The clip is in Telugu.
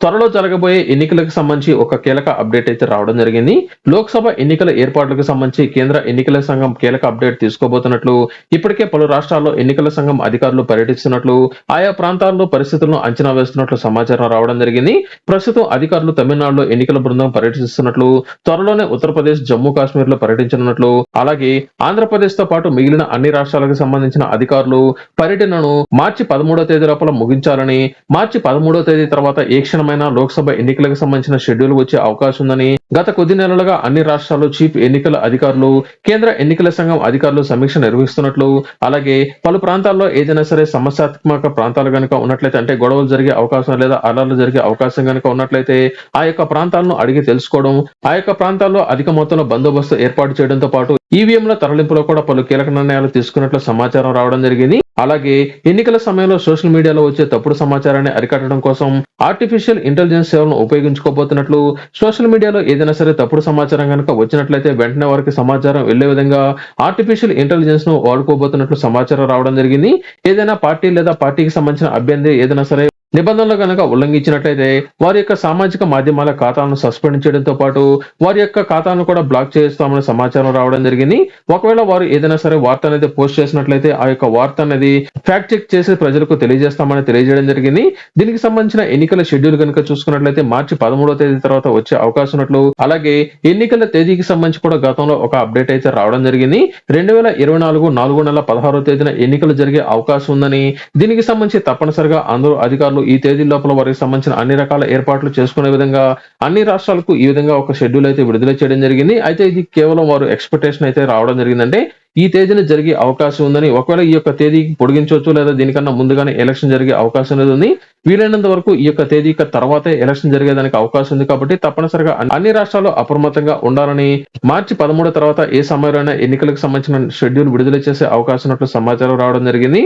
త్వరలో జరగబోయే ఎన్నికలకు సంబంధించి ఒక కీలక అప్డేట్ అయితే రావడం జరిగింది. లోక్సభ ఎన్నికల ఏర్పాట్లకు సంబంధించి కేంద్ర ఎన్నికల సంఘం కీలక అప్డేట్ తీసుకోబోతున్నట్లు ఇప్పటికే పలు రాష్ట్రాల్లో ఎన్నికల సంఘం అధికారులు పర్యటిస్తున్నట్లు ఆయా ప్రాంతాల్లో పరిస్థితులను అంచనా వేస్తున్నట్లు సమాచారం రావడం జరిగింది. ప్రస్తుతం అధికారులు తమిళనాడులో ఎన్నికల బృందం పర్యటిస్తున్నట్లు త్వరలోనే ఉత్తరప్రదేశ్ జమ్మూ కాశ్మీర్లో పర్యటించనున్నట్లు అలాగే ఆంధ్రప్రదేశ్తో పాటు మిగిలిన అన్ని రాష్ట్రాలకు సంబంధించిన అధికారులు పర్యటనను మార్చి పదమూడో తేదీ లోపల ముగించాలని మార్చి పదమూడో తేదీ తర్వాత ఏ క్షణం క్షణమైనా లోక్సభ ఎన్నికలకు సంబంధించిన షెడ్యూల్ వచ్చే అవకాశం ఉందని గత కొద్ది నెలలుగా అన్ని రాష్ట్రాల్లో చీఫ్ ఎన్నికల అధికారులు కేంద్ర ఎన్నికల సంఘం అధికారులు సమీక్ష నిర్వహిస్తున్నట్లు అలాగే పలు ప్రాంతాల్లో ఏదైనా సరే సమస్యాత్మక ప్రాంతాలు కనుక ఉన్నట్లయితే అంటే గొడవలు జరిగే అవకాశం లేదా అలర్లు జరిగే అవకాశం కనుక ఉన్నట్లయితే ఆ యొక్క ప్రాంతాలను అడిగి తెలుసుకోవడం ఆ యొక్క ప్రాంతాల్లో అధిక మొత్తంలో బందోబస్తు ఏర్పాటు చేయడంతో పాటు ఈవీఎంల తరలింపులో కూడా పలు కీలక నిర్ణయాలు తీసుకున్నట్లు సమాచారం రావడం జరిగింది. అలాగే ఎన్నికల సమయంలో సోషల్ మీడియాలో వచ్చే తప్పుడు సమాచారాన్ని అరికట్టడం కోసం ఆర్టిఫిషియల్ ఇంటెలిజెన్స్ సేవలను ఉపయోగించుకోబోతున్నట్లు సోషల్ మీడియాలో ఏదైనా సరే తప్పుడు సమాచారం కనుక వచ్చినట్లయితే వెంటనే వారికి సమాచారం వెళ్ళే విధంగా ఆర్టిఫిషియల్ ఇంటెలిజెన్స్ను వాడుకోబోతున్నట్లు సమాచారం రావడం జరిగింది. ఏదైనా పార్టీ లేదా పార్టీకి సంబంధించిన అభ్యర్థి ఏదైనా సరే నిబంధనలు కనుక ఉల్లంఘించినట్లయితే వారి యొక్క సామాజిక మాధ్యమాల ఖాతాలను సస్పెండ్ చేయడంతో పాటు వారి యొక్క ఖాతాను కూడా బ్లాక్ చేస్తామని సమాచారం రావడం జరిగింది. ఒకవేళ వారు ఏదైనా సరే వార్త అనేది పోస్ట్ చేసినట్లయితే ఆ యొక్క వార్త అనేది ఫ్యాక్ట్ చెక్ చేసి ప్రజలకు తెలియజేస్తామని తెలియజేయడం జరిగింది. దీనికి సంబంధించిన ఎన్నికల షెడ్యూల్ కనుక చూసుకున్నట్లయితే మార్చి పదమూడో తేదీ తర్వాత వచ్చే అవకాశం ఉన్నట్లు అలాగే ఎన్నికల తేదీకి సంబంధించి కూడా గతంలో ఒక అప్డేట్ అయితే రావడం జరిగింది. రెండు వేల ఇరవై నాలుగు నాలుగో నెల పదహారో తేదీన ఎన్నికలు జరిగే అవకాశం ఉందని దీనికి సంబంధించి తప్పనిసరిగా అందరూ అధికారులు ఈ తేదీ లోపల వారికి సంబంధించిన అన్ని రకాల ఏర్పాట్లు చేసుకునే విధంగా అన్ని రాష్ట్రాలకు ఈ విధంగా ఒక షెడ్యూల్ అయితే విడుదల చేయడం జరిగింది. అయితే ఇది కేవలం వారు ఎక్స్పెక్టేషన్ అయితే రావడం జరిగిందంటే ఈ తేదీన జరిగే అవకాశం ఉందని ఒకవేళ ఈ యొక్క తేదీ పొడిగించవచ్చు లేదా దీనికన్నా ముందుగానే ఎలక్షన్ జరిగే అవకాశం అనేది ఉంది. వీలైనంత వరకు ఈ యొక్క తేదీ తర్వాతే ఎలక్షన్ జరిగేదానికి అవకాశం ఉంది కాబట్టి తప్పనిసరిగా అన్ని రాష్ట్రాలు అప్రమత్తంగా ఉండాలని మార్చి పదమూడు తర్వాత ఏ సమయంలోనైనా ఎన్నికలకు సంబంధించిన షెడ్యూల్ విడుదల చేసే అవకాశం ఉన్నట్లు సమాచారం రావడం జరిగింది.